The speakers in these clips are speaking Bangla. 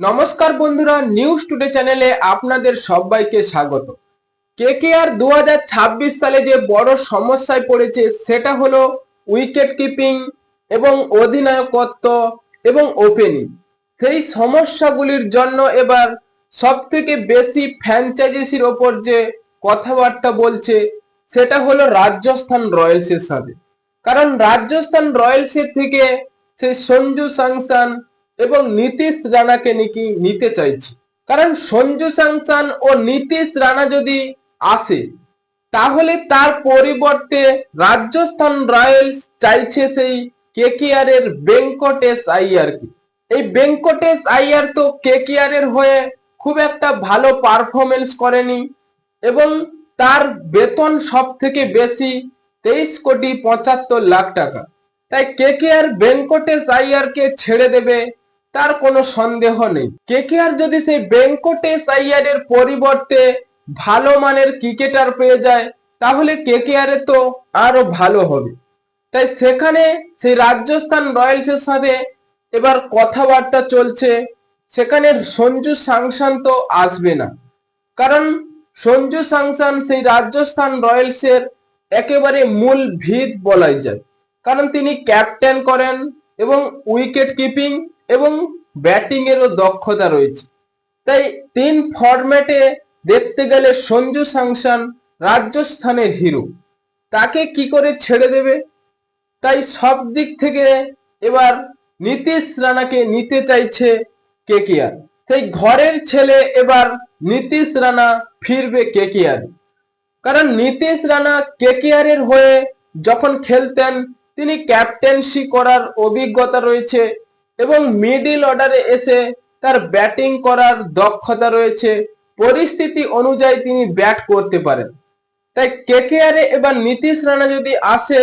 নমস্কার বন্ধুরা নিউজ টুডে চ্যানেলে আপনাদের সবাইকে স্বাগত। কে কে আর দু হাজার ছাব্বিশ সালে যে বড় সমস্যায় পড়েছে, সেটা হলো উইকেট কিপিং এবং অধিনায়কত্ব এবং ওপেনিং সেই সমস্যাগুলির জন্য এবার সব থেকে বেশি ফ্র্যাঞ্চাইজিসির ওপর যে কথাবার্তা বলছে, সেটা হলো রাজস্থান রয়্যালসের সাথে। কারণ রাজস্থান রয়্যালসের থেকে সেই সঞ্জু স্যামসন এবং নীতিশ রানাকে নাকি নিতে চাইছে। কারণ সঞ্জু স্যামসন ও নীতিশ রানা যদি আসে, তাহলে তার পরিবর্তে রাজস্থান রয়্যালস চাইছে সেই কেকেআর এর বেঙ্কটেশ আইয়ারকে এই বেঙ্কটেশ আইয়ার তো কেকেআর এর হয়ে খুব একটা ভালো পারফরমেন্স করেনি এবং তার বেতন সব থেকে বেশি তেইশ কোটি পঁচাত্তর লাখ টাকা। তাই কেকেআর বেঙ্কটেশ আইয়ারকে ছেড়ে দেবে তার কোনো সন্দেহ নেই। কেকেআর যদি সেই বেঙ্কটেশ আইয়ারের পরিবর্তে ভালো মানের ক্রিকেটার পেয়ে যায়, তাহলে কেকেআর তো আরও ভালো হবে। তাই সেখানে সেই রাজস্থান রয়্যালসের সাথে এবার কথাবার্তা চলছে। সেখানে সঞ্জু সাংসান তো আসবে না। কারণ সঞ্জু সাংসান সেই রাজস্থান রয়্যালসের একেবারে মূল ভিত বলাই যায়। কারণ তিনি ক্যাপ্টেন করেন এবং উইকেট কিপিং এবং ব্যাটিং এরও দক্ষতা রয়েছে। তাই তিন ফরম্যাটে দেখতে গেলে সঞ্জু সাংসান রাজস্থানের হিরো তাকে কি করে ছেড়ে দেবে? তাই সব দিক থেকে এবার নীতিশ রানাকে নিতে চাইছে কেকেআর সেই ঘরের ছেলে এবার নীতিশ রানা ফিরবে কেকেআর কারণ নীতিশ রানা কেকেআর এর হয়ে যখন খেলতেন, তিনি ক্যাপ্টেন্সি করার অভিজ্ঞতা রয়েছে এবং মিডিল অর্ডারে এসে তার ব্যাটিং করার দক্ষতা রয়েছে। পরিস্থিতি অনুযায়ী তিনি ব্যাট করতে পারেন। তাই কেকেআর এবার নীতিশ রানা যদি আসে,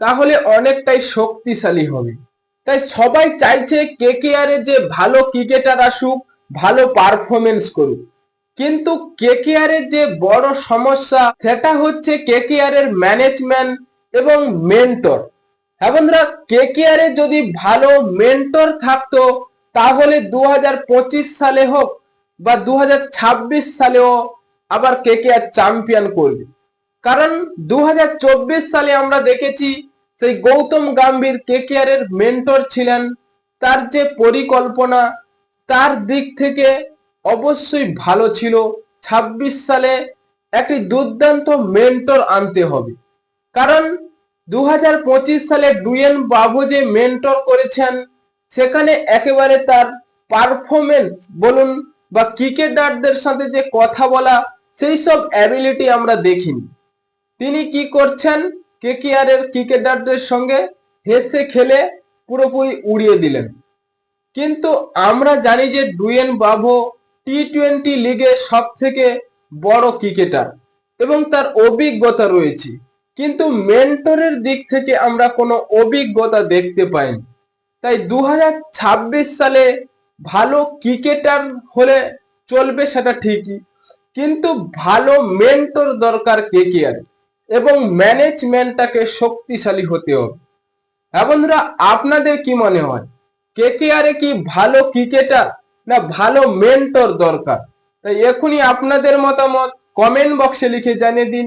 তাহলে অনেকটাই শক্তিশালী হবে। তাই সবাই চাইছে কেকেআর যে ভালো ক্রিকেটার আসুক, ভালো পারফরমেন্স করুক। কিন্তু কেকেআর এর যে বড় সমস্যা, সেটা হচ্ছে কেকেআর এর ম্যানেজমেন্ট এবং মেন্টর হ্যাঁ বন্ধুরা কেকেআর এর যদি ভালো মেন্টর থাকতো, তাহলে দু হাজার পঁচিশ সালে হোক বা দু হাজার ছাব্বিশ সালেও আবার কে কেকেআর চ্যাম্পিয়ন করবে। কারণ দু হাজার চব্বিশ সালে আমরা দেখেছি সেই গৌতম গাম্ভীর কেকেআর এর মেন্টর ছিলেন। তার যে পরিকল্পনা, তার দিক থেকে অবশ্যই ভালো ছিল। ২৬ সালে একটি দুর্দান্ত মেন্টর আনতে হবে। কারণ দু হাজার পঁচিশ সালে ডুয়েন বাবু যে মেন্টর করেছেন। সেখানে একেবারে তার পারফরমেন্স বলুন বা ক্রিকেটারদের সাথে যে কথা বলা সেই সব অ্যাবিলিটি আমরা দেখিনি। তিনি কি করছেন? কেকেআর এর ক্রিকেটারদের সঙ্গে হেসে খেলে পুরোপুরি উড়িয়ে দিলেন। কিন্তু আমরা জানি যে ডুয়েন বাবু টি টোয়েন্টি লিগে সব থেকে বড় ক্রিকেটার এবং তার অভিজ্ঞতা রয়েছে। কিন্তু মেন্টরের দিক থেকে আমরা কোনো অভিজ্ঞতা দেখতে পাইনি। তাই দু হাজার ছাব্বিশ সালে ভালো ক্রিকেটার হলে চলবে সেটা ঠিকই, কিন্তু ভালো মেন্টর দরকার কেকেআর এবং ম্যানেজমেন্টটাকে শক্তিশালী হতে হবে। হ্যাঁ বন্ধুরা, আপনাদের কি মনে হয়? কে কে এ কি ভালো ক্রিকেটার না ভালো মেন্টর দরকার? তাই এখনই আপনাদের মতামত কমেন্ট বক্সে লিখে জানিয়ে দিন।